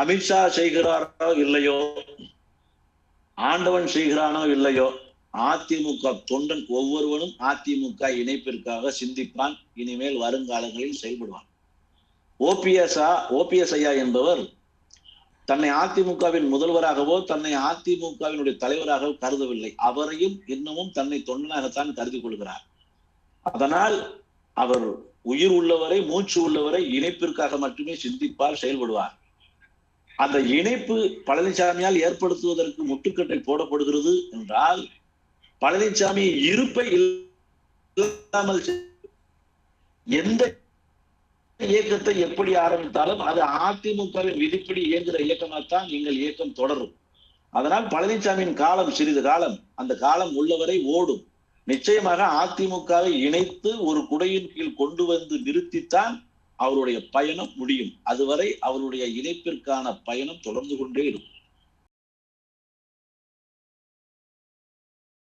அமித்ஷா செய்கிறாரோ இல்லையோ? ஆண்டவன் செய்கிறானோ இல்லையோ? அதிமுக தொண்டன் ஒவ்வொருவனும் அதிமுக இணைப்பிற்காக சிந்திப்பான். இனிமேல் வருங்காலங்களில் செயல்படுவான். ஓபிஎஸ்ஆ ஓபிஎஸ் ஐயா என்பவர் தன்னை அதிமுகவின் முதல்வராகவோ தன்னை அதிமுகவினுடைய தலைவராகவோ கருதவில்லை. அவரையும் இன்னமும் தன்னை தொண்டனாகத்தான் கருதி கொள்கிறார். அதனால் அவர் உயிர் உள்ளவரை மூச்சு உள்ளவரை இணைப்பிற்காக மட்டுமே சிந்திப்பார் செயல்படுவார். அந்த இணைப்பு பழனிசாமியால் ஏற்படுத்துவதற்கு முட்டுக்கட்டை போடப்படுகிறது என்றால் பழனிசாமி இருப்பை இல்லாமல் எந்த இயக்கத்தை எப்படி ஆரம்பித்தாலும் அது அதிமுகவின் விதிப்படி இயங்குகிற இயக்கமாகத்தான் எங்கள் இயக்கம் தொடரும். அதனால் பழனிசாமியின் காலம் சிறிது காலம் அந்த காலம் உள்ளவரை ஓடும். நிச்சயமாக அதிமுகவை இணைத்து ஒரு குடையின் கீழ் கொண்டு வந்து நிறுத்தித்தான் அவருடைய பயணம் முடியும். அதுவரை அவருடைய இணைப்பிற்கான பயணம் தொடர்ந்து கொண்டே இருக்கும்.